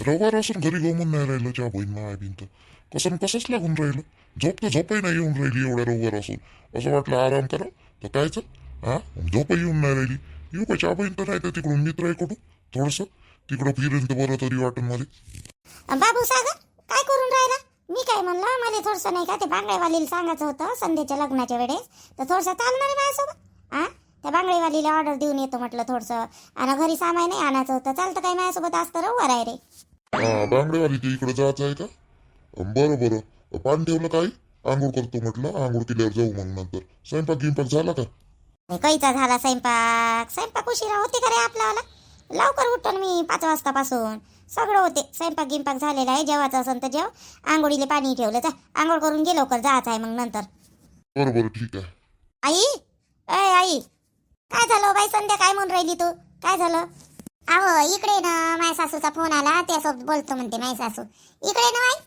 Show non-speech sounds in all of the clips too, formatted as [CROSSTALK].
रविवार असून घरी गमून नाही राहिलं चहा बहीण माय बिनत कसं कसंच लागून राहिलं. झोप तर झोपही नाही येऊन राहिली एवढ्या रविवार असून असं वाटलं आराम करा तर कायचं हा? झोपही येऊन नाही राहिली. येऊ का चहा? बहीण तर नाही तर तिकडून मित्र आहे कुठून? थोडस तिकडं फिरेन तर बरं तरी वाटून मध्ये बाबू सागर काय करून राहिला? मी काय म्हणलं मला थोडस नाही का ते बांगडेवालीला सांगायचं होतं संध्याच्या लग्नाच्या वेळेस. तर थोडस चालणार आहे माझ्यासोबत हा? त्या बांगडेवालीला ऑर्डर देऊन येतो म्हटलं थोडस. आणि घरी सामान नाही आणायचं होतं चालतं काय माझ्यासोबत? असतं रविवार आहे रे. हा बांगडेवाली इकडे जायचं आहे का? बरं बरं. पाणी ठेवलं काही आंघोळ करतो म्हटलं. आंघोळ केल्यावर जाऊ मग नंतर. स्वयंपाक गिंपाक झाला का? कैचा झाला स्वयंपाक. स्वयंपाक उशिरा होते का रे आपल्याला लवकर उठतो मी पाच वाजतापासून. सगळं होते. स्वयंपाक गिंपाक झालेला आहे. जेवायचं असेल तर जेव. आंघोळीले पाणी ठेवलं जा आंघोळ करून गे लवकर जायचं आहे मग नंतर. बरं बरं ठीक आहे. आई? अय आई. काय झालं? बाई संध्या काय म्हणून राहिली तू. काय झालं? अहो इकडे ना माझ्या सासूचा फोन आला त्यासोबत बोलतो म्हणते माझी सासू. इकडे ना आई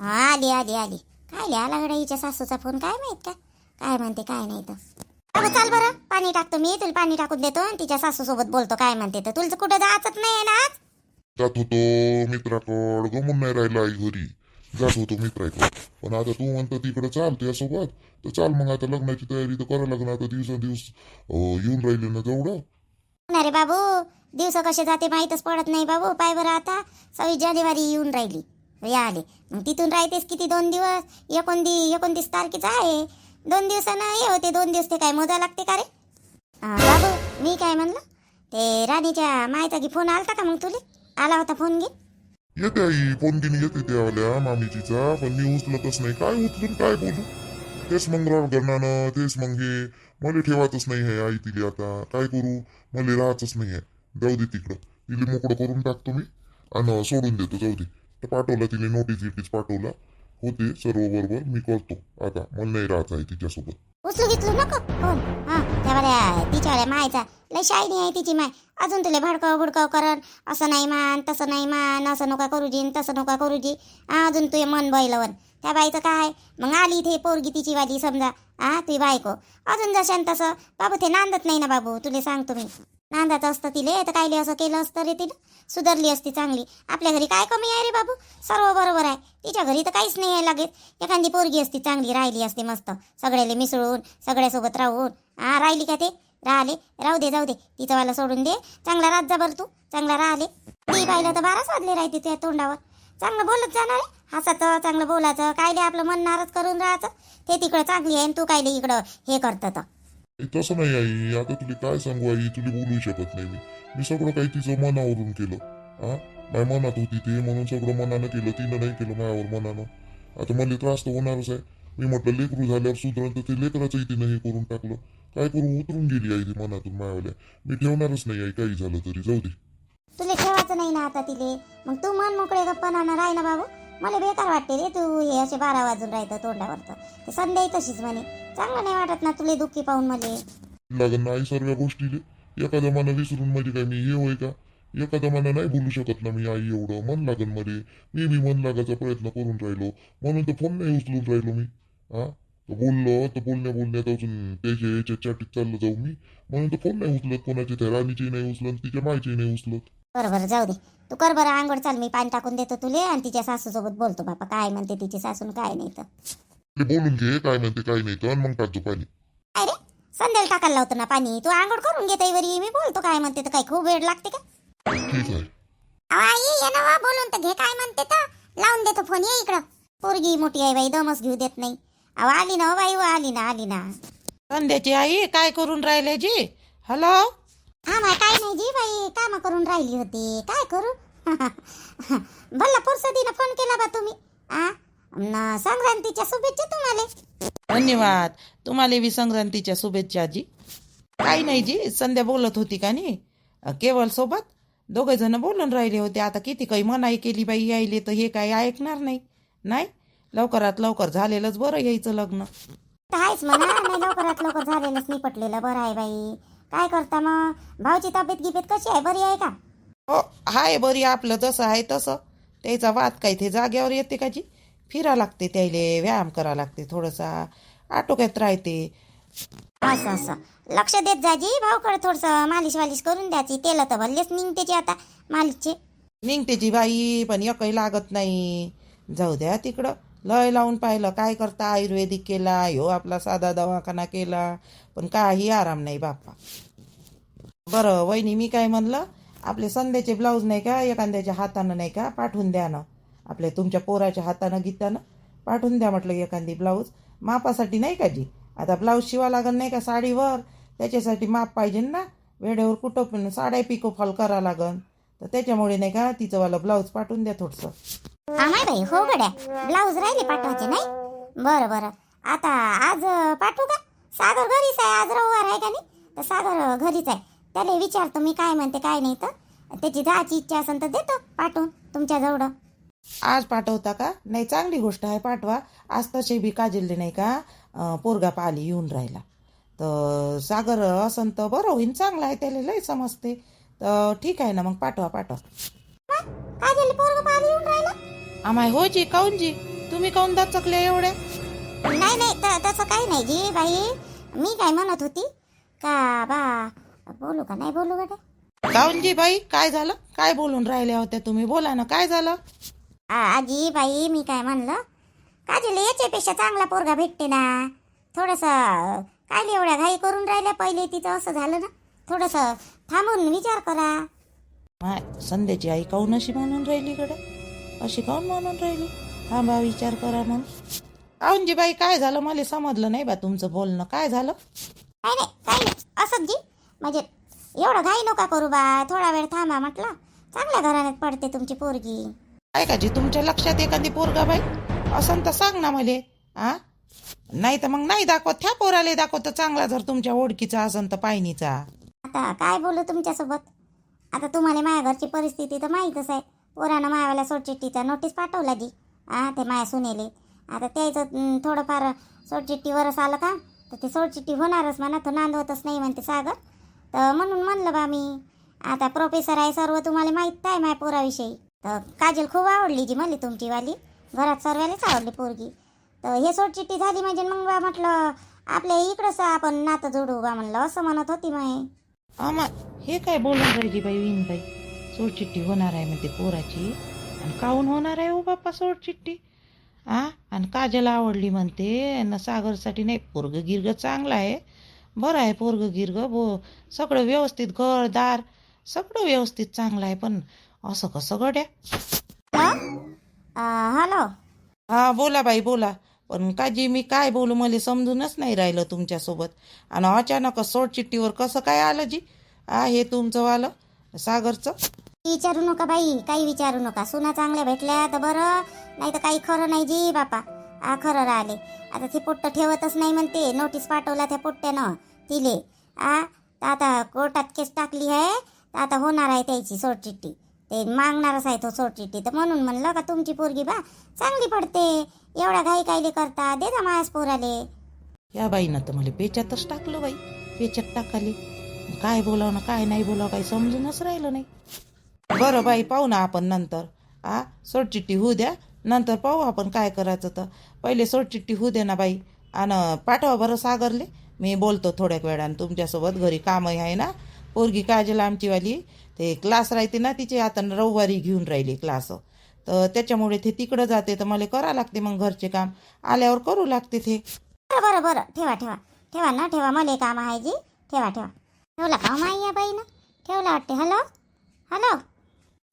हा आली आली आली. काय लिहा लागडा हिच्या सासूचा फोन काय माहीत का? काय म्हणते काय नाही तर. अगं चाल बरं पाणी टाकतो मी तुला पाणी टाकून देतो आणि तिच्या सासू सोबत बोलतो काय म्हणते तर. तुला कुठं जायचंच नाही ना आज. जात होतो मित्राकड गमून नाही राहिला आई घरी. जात होतो मित्राकडे. पण आता तू म्हणतो तिकडे चाल त्यासोबत तर चाल मग आता लग्नाची तयारी तर करा लागणार आता दिवसांदिवस अं, येऊन राहिले ना अरे बाबू दिवस कसे जाते माहीतच पडत नाही बाबू. पाय बरं आता. सव्वीस जानेवारी येऊन राहिली. या आले. मग तिथून राहतेस किती दोन दिवस? एकोणती एकोणतीस तारखेचा आहे. दोन दिवसानं हे होते. दोन दिवस ते काय मोजा लागते का रे? बाबू मी काय म्हणलं? ते राणीच्या मायचा फोन आलता का मग तुले? आला होता फोन घे येते आई फोन घेऊन येते त्यावाल्या मामीचीचा पण मी उचलतच नाही. काय उचलून काय बोलू? तेच मग गरणानं तेच मग हे. मला ठेवायचंच नाही आहे आई तिला आता. काय करू? मला राहायचंच नाही आहे जाऊ दे तिकडं. तिला मोकळं करून टाकतो मी आणि सोडून देतो. जाऊ दे. तर पाठवला तिने नोटीस गिटीस पाठवला. होते सर्व बरोबर. मी करतो. आता मला नाही राहत आहे तिच्यासोबत. उचलू घेतलं नको. फोन हा. मायचा. लय शायनी आहे तिची माय. अजून तुला भडकाव भुडकाव करण असं नाही मान तसं नाही मान. असं नका करू जी तसं नका करू जी. अजून तुझे मन बैलवन. त्या बाईचं काय? मग आली इथे पोरगी तिची वाली समजा. आ तुझी बायको. अजून जशान तसं. बाबू ते नांदत नाही ना बाबू. तुले सांगतो मी. नांदाचं असतं तिले तर कायले असं केलं असतं रे तिला. सुधारली असती चांगली. आपल्या घरी काय कमी आहे रे बाबू? सर्व बरोबर आहे. तिच्या घरी तर काहीच नाही आहे लागेल. एखादी पोरगी असती चांगली राहिली असती मस्त. सगळ्याले मिसळून सगळ्यासोबत राहून. हा राहिली का ते? राहिले. राहू दे जाऊ दे. तिचं वाला सोडून दे. चांगला रात जा बरं तू. चांगला राहिले. ती पाहिलं तर बाराच वाजले राहते त्या तोंडावर. चांगलं बोलत जाणार आहे हसायचं चांगलं बोलायचं कायले आपलं मन करून राहायचं. ते तिकडं चांगली आहे आणि तू कायले इकडं हे करतं तर. तसं नाही आई. आता तुला काय सांगू आई? तुला बोलू शकत नाही मी. मी सगळं काही तिचं मनावरून केलं. हा? माझ्या मनात होती ते म्हणून सगळं मनानं केलं. तिनं नाही केलं माझ्यावर मनानं. आता मला त्रास तर होणारच आहे. मी म्हटलं लेकरू झाल्यावर सुधरण तर ते लेकराचंही तिनं हे करून टाकलं. काय करू? उतरून गेली आई ती मनातून मायावल्या मी ठेवणारच नाही आई. काही झालं तरी. जाऊ दे. तुला ठेवायचं नाही ना आता तिले. मग तू मन मोकळे गप्पाना राही ना बाबू? मला बेकार वाटते रे तू. हे असे बारा वाजून राहतं तोंडावर तर ते संध्याही तशीच म्हणे. चांगलं नाही वाटत ना तुला दुःखी पाहून मले. लागन नाही सर्व गोष्टीले. एखाद्या मना विसरून म्हणजे काय मी हे होय का? एखाद्या मना नाही बोलू शकत ना मी आई एवढं. मन लागनमध्ये मी बी मन लागायचा प्रयत्न करून राहिलो. म्हणून तर फोन नाही उचलून राहिलो मी. हा? तर बोललो तर बोलण्या बोलण्यात अजून त्याच्या याच्या चाटीत चाललं जाऊ मी. म्हणून तर फोन नाही उचलत. कोणाची त्या राणीची नाही उचलत तिच्या मायची नाही उचलत. बरं बरं जाऊ दे. तू कर बरं आंघोळ चाल मी पाणी टाकून देतो तुले आणि तिच्या सासूसोबत बोलतो बापा काय म्हणते तिची सासून काय नाही तर. ते बोलून घे काय म्हणते काय नाही तर आणि मग टाकतो पाणी. काय रे? संध्याला टाकायला लावतो ना पाणी? तू आंघोळ करून घेते वरी मी बोलतो काय म्हणते तर काय खूप वेळ लागते का? ठीक आहे. अहो, आई ये ना वा, बोलून तर घे काय म्हणते तर. लावून देतो फोन ये इकडं. पोरगी मोठी आहे बाई दमच घेऊ देत नाही. अहो आली ना हो बाई हो, आली ना आली ना. संध्याची आई काय करून राहिले जी? हॅलो हा मा काय नाही जी बाई काम करून राहिली होती. काय करू? [LAUGHS] भल्ला फुरसतीनं फोन केला बा तुम्ही. आ? न संक्रांतीच्या शुभेच्छा तुम्हाला. धन्यवाद. तुम्हाला बी संक्रांतीच्या शुभेच्छा जी काही नाही जी संध्या बोलत होती का नाही? अ, केवळ सोबत? दोघे जण बोलून राहिले होते. आता किती काही मनाई केली बाई यायले तर हे काही ऐकणार नाही. नाही? लवकरात लवकर झालेलंच बरं यायचं लग्न. तर आहेच म्हणा नाही लवकरात लवकर झालेलंच निपटलेलं बरं आहे बाई. काय करता मग? भाऊची तब्येत गिबेत कशी आहे? बरी आहे का? हो हाय बरी. आपलं जसं आहे तसं. त्याचा वाद काय ते जाग्यावर येते का जी? फिरा लागते त्याले व्यायाम करा लागते थोडासा. आटोक्यात राहते. असं असं. लक्ष देत जाजी भाऊकडे थोडस मालिश वालिश करून द्यायची तेल तर भल्लेच निघतेची आता मालिशचे. निघतेची बाई पण एकही लागत नाही. जाऊ द्या तिकडं. लय लावून पाहिलं काय करता आयुर्वेदिक केला ह्यो आपला साधा दवाखाना केला पण काही आराम नाही बाप्पा. बरं वहिनी मी काय म्हणलं आपले संध्याचे ब्लाऊज नाही का एखाद्याच्या हातानं नाही का पाठवून द्या ना. आपल्या तुमच्या पोराच्या हातानं गीतानं पाठवून द्या म्हटलं एखादी ब्लाऊज. मापासाठी नाही का जी? आता ब्लाऊज शिवा लागेल नाही का साडीवर? त्याच्यासाठी माप पाहिजे ना. वेळेवर कुठं पण साड्या पिको फॉल करा लागन. तर त्याच्यामुळे नाही का तिचंवालं ब्लाऊज पाठवून द्या थोडंसं. बाई हो गड्या. ब्लाऊज राहिले पाठवायचे नाही? बरं बरं. आता आज पाठवू का? सागर घरीच आहे आज रविवार आहे का नाही? तर सागर घरीच आहे. त्याला विचारतो मी काय म्हणते काय नाही तर. त्याची जायची इच्छा असेल तर देतो पाठवून तुमच्या जवळ आज पाठवता का? नाही चांगली गोष्ट आहे पाठवा. आज तसे बी काजलले नाही का पोरगा पाली येऊन राहिला. तर सागर असन तर बरं होईन चांगलं आहे त्याला लय समजते. तर ठीक आहे ना मग पाठवा पाठवा. आम्हाय हो जी काऊन जी? तुम्ही काऊन दचकल्या एवढ्या नाही नाही त- तसं काही नाही जी बाई. मी काय म्हणत होती? का बा बोलू का? नाही बोलू गड्या काऊन जी बाई? काय झालं? काय बोलून राहिल्या होत्या तुम्ही? बोला ना काय झालं? आजी बाई मी काय म्हणलं? काजल याच्यापेक्षा चांगला पोरगा भेटते ना? थोडस काय एवढ्या घाई करून राहिल्या पहिले? तिचं असं झालं ना? थोडस थांबून विचार करा. माय संध्याची आई काऊन अशी म्हणून राहिली कडे अशी काऊन म्हणून राहिली? थांबा विचार करा मग. काऊन जी बाई काय झालं? मला समजलं नाही बा तुमचं बोलणं. काय झालं? काय नाही काय नाही. असंच जी. म्हणजे एवढं घाई नका करू बा. थोडा वेळ थांबा म्हटलं. चांगल्या घराण्यात पडते तुमची पोरगी. काय का जी तुमच्या लक्षात एखादी पोरगा बाई? असं तर सांग ना मले. आ? नाही तर मग नाही दाखवत. त्या पोराले दाखवत चांगला जर तुमच्या ओळखीचा असन तर पायनीचा आता काय बोलू तुमच्यासोबत? आता तुम्हाला माझ्या घरची परिस्थिती तर माहीतच आहे. पोरानं मायावाला सोडचिठ्ठीचा नोटीस पाठवला जी हां ते माया सुनेले. आता त्याचं थोडंफार सोडचिठ्ठीवरच आलं का तर ते सोडचिठ्ठी होणारच म्हणा तो नांदवतच नाही म्हणते सागर. तर म्हणून म्हणलं बा मी आता प्रोफेसर आहे सर्व तुम्हाला माहीत आहे माझ्या पोराविषयी. तर काजल खूप आवडली जी मला तुमची वाली घरात सर्वालेच आवडली पोरगी. तर हे सोडचिठ्ठी झाली म्हणजे मग बा म्हटलं आपल्या इकडंच आपण नातं जोडू बा म्हणलं असं म्हणत होती माय आमा हे काय बोलून राहिली बाई विनबाई सोडचिठ्ठी होणार आहे म्हणते पोराची. आणि काऊन होणार आहे हो बाप्पा सोडचिठ्ठी? आ? आणि काजल आवडली म्हणते न सागरसाठी नाही पोरग गिरग चांगलं आहे. बरं आहे पोरग गिरग बो सगळं व्यवस्थित घर दार सगळं व्यवस्थित चांगलं आहे पण असं कसं गड्या हॅलो. हा बोला बाई बोला. पण काजी मी काय बोलू मला समजूनच नाही राहिलं तुमच्यासोबत. आणि अचानक सोडचिठ्ठीवर कसं काय आलं जी? आ हे तुमचं वालं. सागरचं? विचारू नका बाई काही विचारू नका. सुना चांगल्या भेटल्या तर बरं. नाही तर काही खरं नाही जी बापा. आ खरं राहिले. आता ते पोट्ट ठेवतच नाही म्हणते. नोटीस पाठवला त्या पोट्ट्यानं. तिले. आ आता कोर्टात केस टाकली आहे. आता होणार आहे त्याची सोडचिठ्ठी ते मागणारच आहे तो सोडचिठ्ठी. तर म्हणून म्हणलं का तुमची पोरगी बा चांगली पडते. एवढ्या घाई कायले करता दे जा मायास पोराले. या बाईनं तर मला पेच्यातच टाकलं बाई. पेच्यात टाकाले. काय बोलावं ना काय नाही बोलावं काही समजूनच राहिलं नाही. बरं बाई पाहू ना आपण नंतर. आ सोडचिठ्ठी होऊ द्या. नंतर पाहू आपण काय करायचं तर. पहिले सोडचिठ्ठी होऊ दे ना बाई. आणि पाठवा बरं सागरले. मी बोलतो थोड्याक वेळानं. तुमच्यासोबत घरी कामही आहे ना. पोरगी काजल आमचीवाली ते क्लास राहते ना तिचे आता रविवारी घेऊन राहिली क्लास तर त्याच्यामुळे ते तिकडं जाते तर मला करा लागते मग घरचे काम. आल्यावर करू लागते ते. बरं बरं बरं. ठेवा ठेवा. ठेवा ना ठेवा. मला काम आहे जी. ठेवा ठेवा. ठेवला का माई या बाईनं? ठेवला वाटते. हॅलो? हॅलो?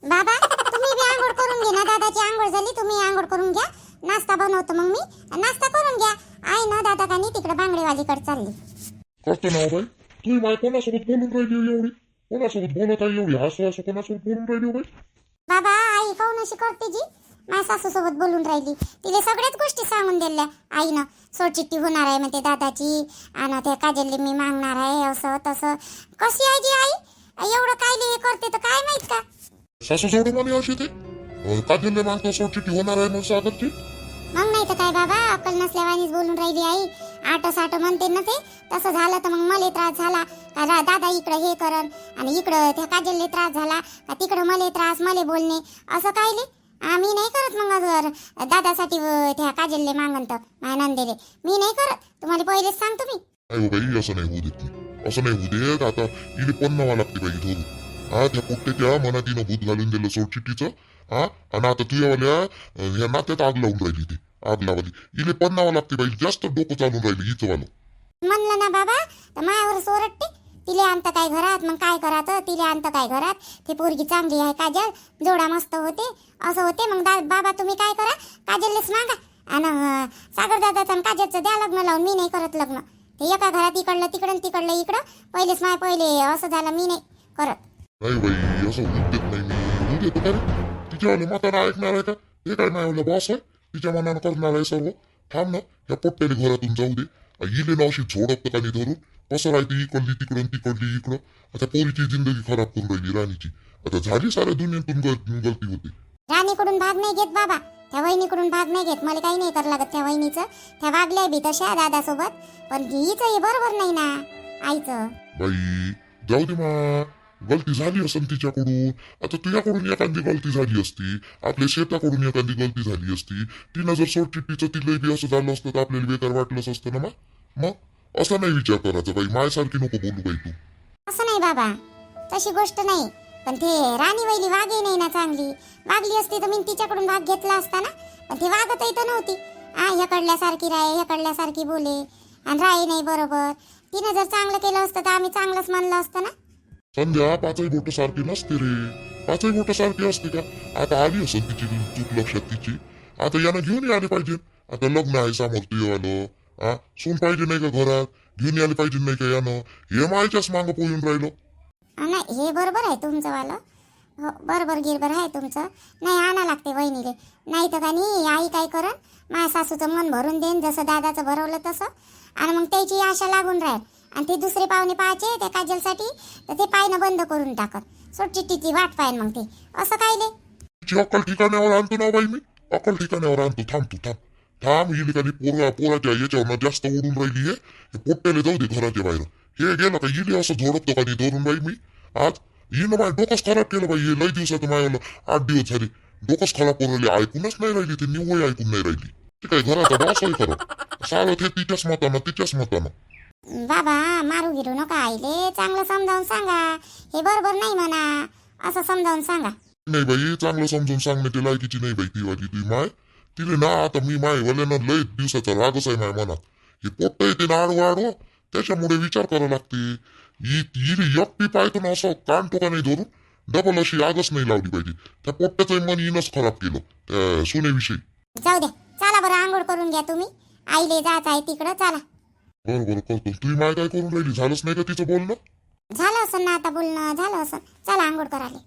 बाबा तुम्ही बी आंघोळ करून घे ना. दादाची आंघोळ झाली तुम्ही आंघोळ करून घ्या. नाश्ता बनवतो मग मी. नाश्ता करून घ्या. आई ना दादा का नाही तिकडे बांगडेवालीकडे चालली. ना हो बाई? तुम्ही बाई कोणासोबत बोलून राहिली एवढी? कोणासोबत बोलत आहे एवढी? हसू हसू कोणासोबत बोलून राहिली हो बाई? बाबा आई काऊन अशी करते जी. माझ्या सासू सोबत बोलून राहिली. तिला सगळ्याच गोष्टी सांगून दिल्या. आईनं सोडचिठ्ठी होणार आहे म्हणते दादाची आणि ते काजलले मी मागणार आहे असं तसं. कशी आहे जी आई? एवढं कायले हे करते तर काय माहीत का? सासू सोडून म्हणे अशी ते? अं, काजलने मागता सोडचिठ्ठी होणार आहे म्हणून सागरची. मग नाही तर काय बाबा अक्कल नसल्यावानीच बोलून राहिली आई. आठ साठ म्हणते ना ते तसं झालं तर मग मला त्रास झाला. का रा- दादा इकडं हे करन आणि इकडं त्या काजलले त्रास झाला का तिकडं मला त्रास मला बोलणे असं कायले? आम्ही नाही करत मग अजून. दादासाठी अं, त्या काजलले मागन तर माझ्या नंदेले. मी नाही करत. तुम्हाला पहिलेच सांगतो मी. नाही हो बाई असं नाही होऊ देत ती. असं नाही होऊ देत. आता इले पन्नावा लागते बाई धरू हा त्या पोट्ट्याच्या मनातीनं भूत घालून दिलं सोडचिट्टीचं हा आणि आता तुझ्यावाल्या अं, ह्या नात्यात आग लावून राहिली ती. आग लावली इले पन्नावं लागते बाई जास्त डोकं चालून राहिली हिचं वालं. म्हणलं ना बाबा तर मायावर सोरटते तिले आणत काय घरात? मग काय करायचं? तिले आणत काय घरात? ती पोरगी चांगली आहे काजल जोडा मस्त होते असं होते. मग दा बाबा तुम्ही काय करा? काजललेच मागा. आणि सागर दादाचं आणि काजलचं द्या लग्न लावून मी नाही करत लग्न. ते एका घरात इकडलं तिकडं आणि तिकडलं इकडं. पहिलेच माय पहिले असं झालं मी नाही करत. नाही बाई असं होऊ देत नाही मी. होऊ देतो का रे? तिच्यावाले म्हातारा ऐकणार आहे का? हे काय माझ्यावाला बॉस आहे? तिच्या मनानं करणार आहे सर्व. थांब ना या पोट्ट्याने घरातून जाऊ दे. इले ना अशी झोडप का नाही धरून कसं राहते इकडली तिकडून तिकडली इकडं. आता पोरीची जिंदगी खराब करून राहिली राणीची. आता झाली साऱ्या दुनियेतून गल- गलती होती. राणीकडून भाग नाही घेत बाबा. त्या वहिनीकडून भाग नाही घेत. मला काही नाही करावं लागत त्या वहिनीचं. त्या वागल्या बी तशा दादासोबत. पण हिचं हे बरोबर नाही ना आईचं. बाई जाऊ दे मा. गलती झाली असेल तिच्याकडून? आता तुझ्याकडून एखादी गलती झाली असती आपल्या शेताकडून एखादी गलती झाली असती तिनं जर सोडचिट्टीचं तिला बी असं झालं असतं तर आपल्याला बेकार वाटलंच असतं ना मग? असा नाही विचार करायचा बाई. मायासारखी नको बोलू बाई तू. असं नाही बाबा. तशी गोष्ट नाही. पण ते राणी वैली वागे नाही ना चांगली. वागली असती तर मी तिच्याकडून भाग घेतला असता ना? पण ती वागतही तर नव्हती. हा ह्याकडल्यासारखी राय ह्याकडल्यासारखी बोले. आणि राय नाही बरोबर. तिनं जर चांगलं केलं असतं तर आम्ही चांगलंच म्हणलं असतं ना? संध्या पाचही बोट सारखी नसते रे. पाचही बोट सारखी असते का? आता आली असेल तिची चूक लक्षात तिची. आता यानं घेऊन आले पाहिजे. आता लग्न आहे समोर तुझं हा सून पाहिजे नाही का घरात? घेऊन आले पाहिजे नाही का यानं? हे मायच्याच मागं पोहून राहिलो. नाही हे बरोबर आहे तुमचं वालं. हो बरोबर गिरबर आहे तुमचं. नाही आणा लागते वहिनीले. नाही तर का नाही आई काय करन? माझ्या सासूचं मन भरून देईन जसं दादाचं भरवलं तसं. आणि मग त्याची आशा लागून राहील. आणि ते दुसरे पाहुणे पाहायचे त्या काजलसाठी तर ते पायनं बंद करून टाकत. सोडचिट्टीची वाट पाहिन मग ते. असं काय ले? तिची अक्कल ठिकाण्यावर आणतो ना बाई मी. अक्कल ठिकाण्यावर आणतो. थांब तू थांब. थांब ही का पोरा पोराच्या याच्यावर जास्त उडून राहिली आहे हे पोट्ट्याला जाऊ दे घराच्या बाहेर. हे गेलं का हिने असं झोडपतो का धरून बाई मी? आज हिनं माझ्या डोकंच खराब केलं बाई हे लय दिवसात माझ्याला आठ दिवस झाले. डोकंच खराब करून ऐकूनच नाही राहिली ते निव्वळ ऐकून नाही राहिली. ते काय घराचा बॉस आहे खरं. सारं ते तिच्याच मतानं तिच्याच मतानं. बाबा मारू गिरू नका आईले. चांगलं समजावून सांगा. हे बरोबर नाही म्हणा. असं समजावून सांगा. नाही बाई चांगलं समजून सांगण्याची लायकीची नाही बाई ती वाली ती माय. तिले ना आता मी माय वल्यानं लय दिवसाचा रागच आहे माय मनात. हे पोट्ट येते ना आडवं आडवं त्याच्यामुळे विचार करावा लागते. ही हिरी एकटी पाहतो ना असं कान टोका नाही धरून डबल अशी आगच नाही लावली पाहिजे. त्या पोट्ट्याचं मन हिनच खराब केलं त्या सुनेविषयी. जाऊ द्या चला बरं आंघोळ करून घ्या तुम्ही. आईले जात आहे तिकडं चला. बरं बरं करतो तुम्ही माय काय करून राहिली? झालंच नाही का तिचं बोलणं? झालं असं ना आता बोलणं झालं असं. चला आंघोळ करायला.